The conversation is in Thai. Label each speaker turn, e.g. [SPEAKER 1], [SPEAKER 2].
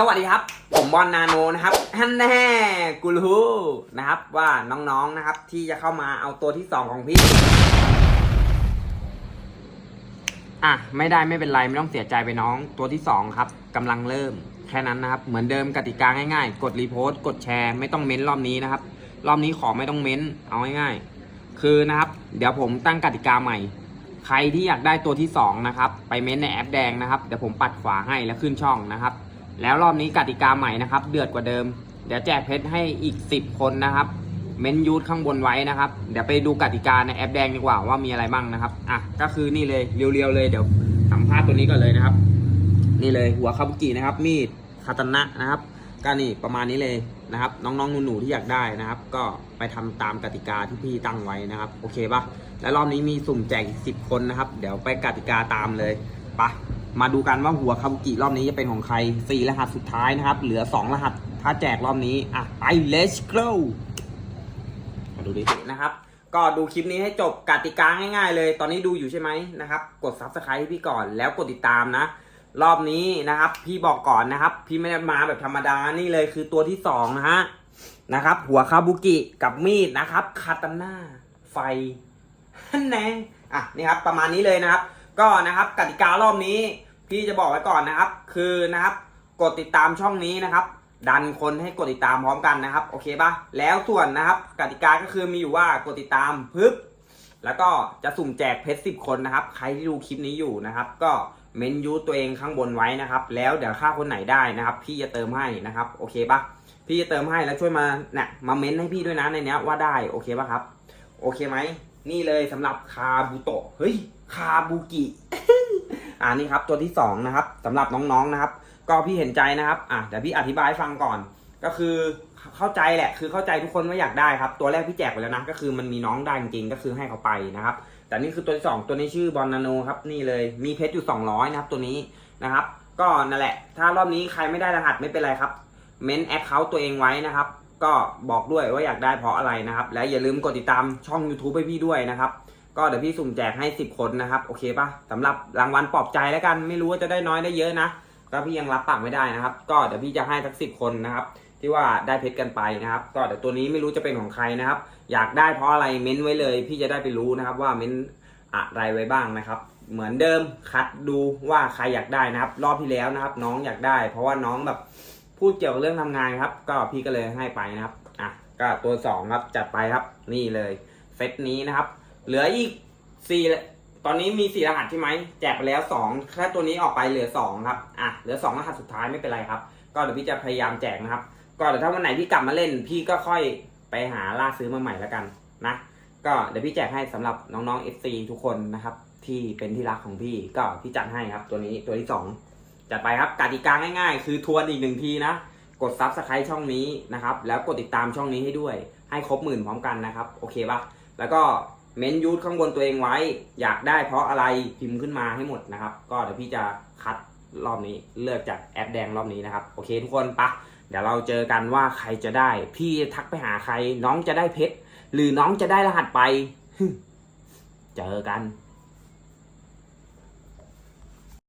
[SPEAKER 1] สวัสดีครับ ผมบอลนาโนนะครับฮันแน่กูรู้นะครับว่าน้องๆนะครับ ที่จะเข้ามาเอาตัวที่สองของพี่ อะไม่ได้ไม่เป็นไรไม่ต้องเสียใจไปน้องตัวที่สองครับกำลังเริ่มแค่นั้นนะครับ เหมือนเดิมกติกาง่ายๆ กดรีโพสต์กดแชร์ไม่ต้องเม้นรอบนี้นะครับ รอบนี้ขอไม่ต้องเม้นเอาง่ายๆ คือนะครับ เดี๋ยวผมตั้งกติกาใหม่ ใครที่อยากได้ตัวที่สองนะครับ ไปเม้นในแอปแดงนะครับเดี๋ยวผมปัดขวาให้แล้วขึ้นช่องนะครับ แล้วรอบนี้กติกาใหม่นะครับ เดือดกว่าเดิม เดี๋ยวแจกเพชรให้อีก 10 คนนะครับ เมนยูทข้างบนไว้นะครับ เดี๋ยวไปดูกติกาในแอปแดงดีกว่าว่ามีอะไรบ้างนะครับ อะ ก็คือนี่เลยเรียวๆเลยเดี๋ยวสัมภาษณ์ตัวนี้ก่อนเลยนะครับ นี่เลยหัวคาบุกินะครับ มีดคาตานะนะครับก็นี่ประมาณนี้เลยนะครับ น้องๆหนูๆที่อยากได้นะครับ ก็ไปทำตามกติกาที่พี่ตั้งไว้นะครับ โอเคปะและรอบนี้มีสุ่มแจกอีกสิบคนนะครับ เดี๋ยวไปกติกาตามเลยไปะ มาดูกันว่าหัวคาบุกิรอบนี้จะเป็นของใครสี่รหัสสุดท้ายนะครับ เหลือสองรหัส ถ้าแจกรอบนี้ อะ ไป let's go มาดูดินะครับ ก็ดูคลิปนี้ให้จบกติกาง่ายๆเลย ตอนนี้ดูอยู่ใช่ไหมนะครับ กด subscribe ให้พี่ก่อน แล้วกดติดตามนะ รอบนี้นะครับ พี่บอกก่อนนะครับ พี่ไม่ได้มาแบบธรรมดา นี่เลยคือตัวที่สองนะฮะ นะครับ หัวคาบุกิกับมีดนะครับคาตาน่าไฟแนงอะ นี่ครับ ประมาณนี้เลยนะครับ ก็นะครับกติการอบนี้พี่จะบอกไว้ก่อนนะครับ คือนะครับ กดติดตามช่องนี้นะครับ ดันคนให้กดติดตามพร้อมกันนะครับ โอเคปะแล้วส่วนนะครับ กติกาก็คือมีอยู่ว่ากดติดตามปึ๊บแล้วก็จะสุ่มแจกเพชรสิบคนนะครับ ใครที่ดูคลิปนี้อยู่นะครับ ก็เมนยูตัวเองข้างบนไว้นะครับ แล้วเดี๋ยวค่าคนไหนได้นะครับ พี่จะเติมให้นะครับ โอเคปะพี่จะเติมให้แล้วช่วยมาเนี่ยมาเมนให้พี่ด้วยนะในเนี้ยว่าได้โอเคปะครับ โอเคไหม นี่เลยสำหรับคาบุโตะเฮ้ยคาบุกิอ่านี่ครับตัวที่สองนะครับสำหรับน้องๆนะครับ ก็พี่เห็นใจนะครับอะเดี๋ยวพี่อธิบายให้ฟังก่อน ก็คือเข้าใจแหละคือเข้าใจทุกคนว่าอยากได้ครับ ตัวแรกพี่แจกไปแล้วนะก็คือมันมีน้องได้จริงๆก็คือให้เขาไปนะครับ แต่นี่คือตัวที่สองตัวนี้ชื่อบอลนาโนครับนี่เลยมีเพชรอยู่200นะครับตัวนี้นะครับ ก็นั่นแหละ ถ้ารอบนี้ใครไม่ได้รหัสไม่เป็นไรครับ เมนแอคเคาท์ตัวเองไว้นะครับ ก็บอกด้วยว่าอยากได้เพราะอะไรนะครับ และอย่าลืมกดติดตามช่อง YouTube ให้พี่ด้วยนะครับ ก็เดี๋ยวพี่สุ่มแจกให้ 10 คนนะครับ โอเคปะสำหรับรางวัลปลอบใจแล้วกัน ไม่รู้ว่าจะได้น้อยได้เยอะนะก็พี่ยังรับปากไม่ได้นะครับ ก็เดี๋ยวพี่จะให้สักสิบคนนะครับ ที่ว่าได้เพชรกันไปนะครับ ก็เดี๋ยวตัวนี้ไม่รู้จะเป็นของใครนะครับ อยากได้เพราะอะไรเม้นไว้เลย พี่จะได้ไปรู้นะครับ ว่าเม้นอะไรไว้บ้างนะครับ เหมือนเดิมคัดดูว่าใครอยากได้นะครับ รอบที่แล้วนะครับ น้องอยากได้ เพราะว่าน้องแบบ พูดเกี่ยวกับเรื่องทำงานครับ ก็พี่ก็เลยให้ไปนะครับอะก็ตัวสองครับจัดไปครับนี่เลยเซตนี้นะครับ เหลืออีกสี่ตอนนี้มีสี่รหัสใช่ไหมแจกไปแล้วสองแค่ตัวนี้ออกไปเหลือสองครับอะเหลือสองรหัสสุดท้ายไม่เป็นไรครับ ก็เดี๋ยวพี่จะพยายามแจกนะครับ ก็เดี๋ยวถ้าวันไหนพี่กลับมาเล่น พี่ก็ค่อยไปหาล่าซื้อมาใหม่แล้วกันนะก็เดี๋ยวพี่แจกให้สำหรับน้องๆ FC ทุกคนนะครับ ที่เป็นที่รักของพี่ก็พี่จัดให้ครับ ตัวนี้ตัวที่สอง จัดไปครับกติกาง่ายๆ คือทวนอีกหนึ่งทีนะ กดซับสไครต์ช่องนี้นะครับ แล้วกดติดตามช่องนี้ให้ด้วย ให้ครบหมื่นพร้อมกันนะครับ โอเคปะแล้วก็เมนยูทข้างบนตัวเองไว้ อยากได้เพราะอะไรพิมพ์ขึ้นมาให้หมดนะครับ ก็เดี๋ยวพี่จะคัดรอบนี้เลือกจากแอปแดงรอบนี้นะครับ โอเคทุกคนปะเดี๋ยวเราเจอกันว่าใครจะได้ พี่ทักไปหาใคร น้องจะได้เพชรหรือน้องจะได้รหัสไป เจอกัน